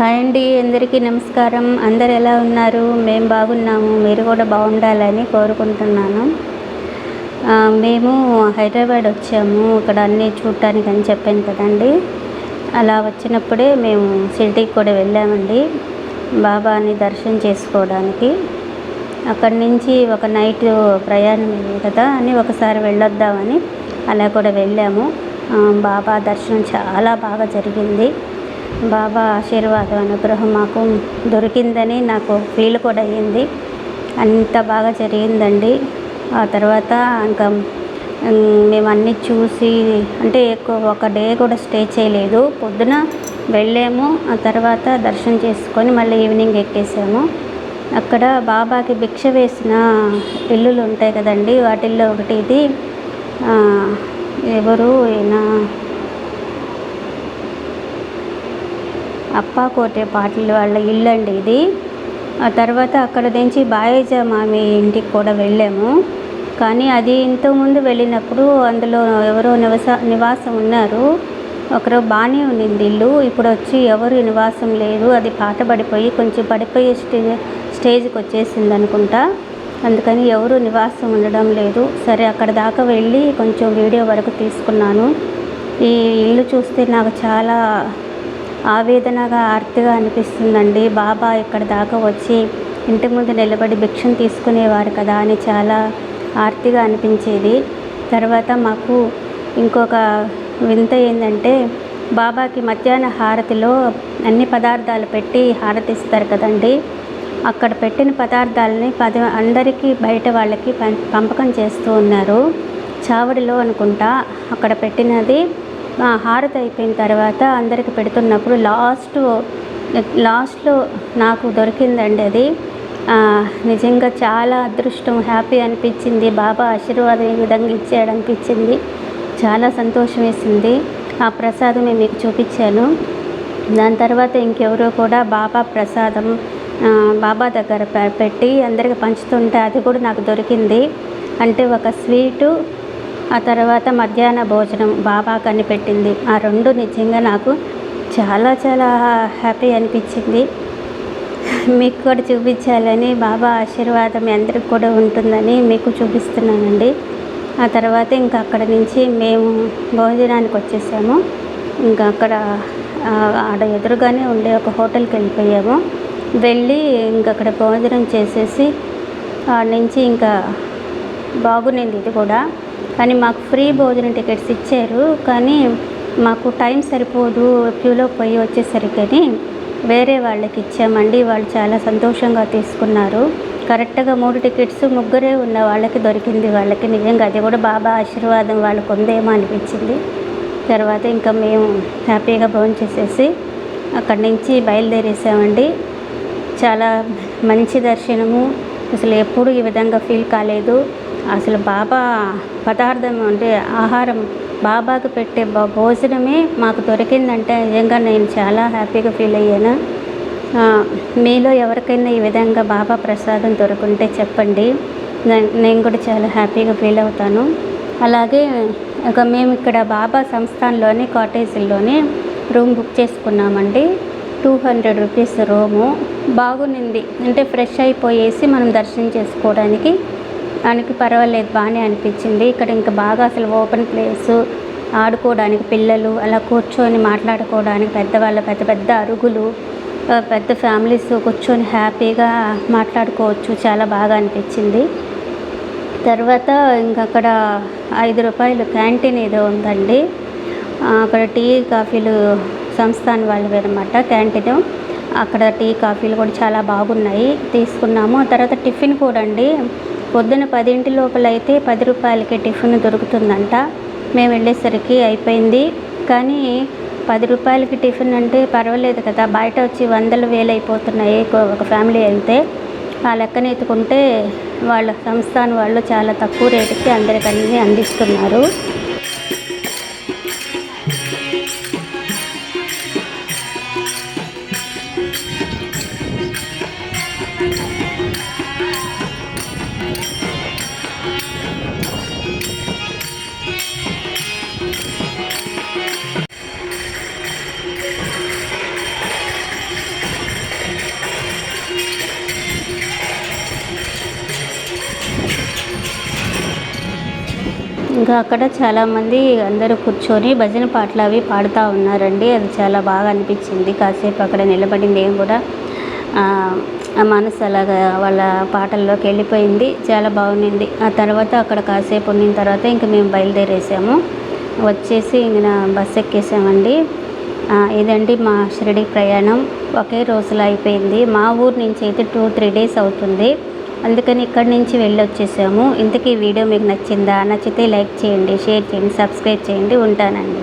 Hi అండి అందరికీ నమస్కారం. అందరు ఎలా ఉన్నారు? మేము బాగున్నాము. మీరు కూడా బాగుండాలని కోరుకుంటున్నాను. మేము హైదరాబాద్ వచ్చాము. ఇక్కడ అన్నీ చూడటానికి అని చెప్పాను కదండి. అలా వచ్చినప్పుడే మేము సిటీకి కూడా వెళ్ళామండి. బాబాని దర్శనం చేసుకోవడానికి. అక్కడి నుంచి ఒక నైట్ ప్రయాణం కదా అని ఒకసారి వెళ్ళొద్దామని అలా కూడా వెళ్ళాము. బాబా దర్శనం చాలా బాగా జరిగింది. బాబా ఆశీర్వాదం అనుగ్రహం మాకు దొరికిందని నాకు ఫీల్ కూడా అయ్యింది. అంత బాగా జరిగిందండి. ఆ తర్వాత ఇంకా మేము అన్నీ చూసి అంటే ఎక్కువ ఒక డే కూడా స్టే చేయలేదు. పొద్దున వెళ్ళాము ఆ తర్వాత దర్శనం చేసుకొని మళ్ళీ ఈవినింగ్ ఎక్కేసాము. అక్కడ బాబాకి భిక్ష వేసిన ఇల్లులు ఉంటాయి కదండి వాటిల్లో ఒకటి ఇది ఎవరు ఈయన అప్పాకోటే పాటలు వాళ్ళ ఇల్లు అండి ఇది. ఆ తర్వాత అక్కడ నుంచి బాయేజా మామి ఇంటికి కూడా వెళ్ళాము. కానీ అది ఇంతకుముందు వెళ్ళినప్పుడు అందులో ఎవరో నివస నివాసం ఉన్నారు. ఒకరు బాగానే ఉండింది ఇల్లు. ఇప్పుడు వచ్చి ఎవరు నివాసం లేదు. అది పాట పడిపోయి కొంచెం పడిపోయే స్టేజ్ స్టేజ్కి వచ్చేసింది అనుకుంటా. అందుకని ఎవరు నివాసం ఉండడం లేదు. సరే అక్కడ దాకా వెళ్ళి కొంచెం వీడియో వరకు తీసుకున్నాను. ఈ ఇల్లు చూస్తే నాకు చాలా ఆవేదనగా ఆర్తిగా అనిపిస్తుందండి. బాబా ఇక్కడ దాకా వచ్చి ఇంటి ముందు నిలబడి భిక్షను తీసుకునేవారు కదా అని చాలా ఆర్తిగా అనిపించేది. తర్వాత మాకు ఇంకొక వింత ఏంటంటే బాబాకి మధ్యాహ్న హారతిలో అన్ని పదార్థాలు పెట్టి హారతి ఇస్తారు కదండి. అక్కడ పెట్టిన పదార్థాలని పది అందరికీ బయట వాళ్ళకి పం- పంపకం చేస్తూ ఉన్నారు. చావడిలో అనుకుంటా అక్కడ పెట్టినది హారతి అయిపోయిన తర్వాత అందరికి పెడుతున్నప్పుడు లాస్ట్ లాస్ట్లో నాకు దొరికిందండి అది. నిజంగా చాలా అదృష్టం హ్యాపీ అనిపించింది. బాబా ఆశీర్వాదం ఈ విధంగా ఇచ్చాడు అనిపించింది చాలా సంతోషం వేసింది. ఆ ప్రసాదం నేను మీకు చూపించాను. దాని తర్వాత ఇంకెవరో కూడా బాబా ప్రసాదం బాబా దగ్గర పెట్టి అందరికి పంచుతుంటే అది కూడా నాకు దొరికింది. అంటే ఒక స్వీటు ఆ తర్వాత మధ్యాహ్న భోజనం బాబా కనిపెట్టింది. ఆ రెండు నిజంగా నాకు చాలా చాలా హ్యాపీ అనిపించింది. మీకు కూడా చూపించాలని బాబా ఆశీర్వాదం అందరికి కూడా ఉంటుందని మీకు చూపిస్తున్నానండి. ఆ తర్వాత ఇంకా అక్కడ నుంచి మేము భోజనానికి వచ్చేసాము. ఇంకా అక్కడ ఆడ ఎదురుగానే ఉండే ఒక హోటల్కి వెళ్ళిపోయాము. వెళ్ళి ఇంకా అక్కడ భోజనం చేసేసి ఆడ నుంచి ఇంకా బాగునింది ఇది కూడా. కానీ మాకు ఫ్రీ భోజనం టికెట్స్ ఇచ్చారు కానీ మాకు టైం సరిపోదు క్యూలో పోయి వచ్చేసరికి వేరే వాళ్ళకి ఇచ్చామండి. వాళ్ళు చాలా సంతోషంగా తీసుకున్నారు. కరెక్ట్గా మూడు టికెట్స్ ముగ్గురే ఉన్న వాళ్ళకి దొరికింది వాళ్ళకి. నిజంగా అది కూడా బాబా ఆశీర్వాదం వాళ్ళకు ఉందేమో అనిపించింది. తర్వాత ఇంకా మేము హ్యాపీగా భోజనం చేసేసి అక్కడి నుంచి బయలుదేరేసామండి. చాలా మంచి దర్శనము. అసలు ఎప్పుడు ఈ విధంగా ఫీల్ కాలేదు. అసలు బాబా పదార్థం అంటే ఆహారం బాబాకు పెట్టే భోజనమే మాకు దొరికిందంటే నిజంగా నేను చాలా హ్యాపీగా ఫీల్ అయ్యాను. మీలో ఎవరికైనా ఈ విధంగా బాబా ప్రసాదం దొరుకుంటే చెప్పండి. నేను కూడా చాలా హ్యాపీగా ఫీల్ అవుతాను. అలాగే ఇక మేము ఇక్కడ బాబా సంస్థాన్లోని కాటేజీల్లోని రూమ్ బుక్ చేసుకున్నామండి. Two hundred rupees room. బాగుంది. అంటే ఫ్రెష్ అయిపోయేసి మనం దర్శనం చేసుకోవడానికి దానికి పర్వాలేదు బాగానే అనిపించింది. ఇక్కడ ఇంకా బాగా అసలు ఓపెన్ ప్లేసు ఆడుకోవడానికి పిల్లలు అలా కూర్చొని మాట్లాడుకోవడానికి పెద్దవాళ్ళ పెద్ద పెద్ద అరుగులు పెద్ద ఫ్యామిలీస్ కూర్చొని హ్యాపీగా మాట్లాడుకోవచ్చు. చాలా బాగా అనిపించింది. తర్వాత ఇంకా అక్కడ ఐదు రూపాయలు క్యాంటీన్ ఏదో ఉందండి. అక్కడ టీ కాఫీలు సంస్థాన్ వాళ్ళవి అనమాట క్యాంటీన్. అక్కడ టీ కాఫీలు కూడా చాలా బాగున్నాయి. తీసుకున్నాము. తర్వాత టిఫిన్ కూడా అండి పొద్దున పదింటి లోపల అయితే పది రూపాయలకి టిఫిన్ దొరుకుతుందంట. మేము వెళ్ళేసరికి అయిపోయింది. కానీ పది రూపాయలకి టిఫిన్ అంటే పర్వాలేదు కదా. బయట వచ్చి వందలు వేలు అయిపోతున్నాయి ఒక- ఫ్యామిలీ అయితే. ఆ లెక్కన ఎత్తుకుంటే వాళ్ళ సంస్థాన్ వాళ్ళు చాలా తక్కువ రేటుకి అందరికన్నీ అందిస్తున్నారు. ఇంకా అక్కడ చాలామంది అందరూ కూర్చొని భజన పాటలు అవి పాడుతూ ఉన్నారండి. అది చాలా బాగా అనిపించింది. కాసేపు అక్కడ నిలబడి నేను కూడా. ఆ, మనసు అలాగా వాళ్ళ పాటల్లోకి వెళ్ళిపోయింది. చాలా బాగుండింది. ఆ తర్వాత అక్కడ కాసేపు ఉండిన తర్వాత ఇంక మేము బయలుదేరేసాము. వచ్చేసి ఇంక బస్సు బస్ ఎక్కేసామండి. ఇదండి మా షిరిడి ప్రయాణం. ఒకే రోజులో అయిపోయింది. మా ఊరు నుంచి అయితే టూ త్రీ డేస్ అవుతుంది. అందుకని ఇక్కడి నుంచి వెళ్ళి వచ్చేసాము ఇంతకీ వీడియో మీకు నచ్చిందా? నచ్చితే లైక్ చేయండి షేర్ చేయండి సబ్స్క్రైబ్ చేయండి. ఉంటానండి.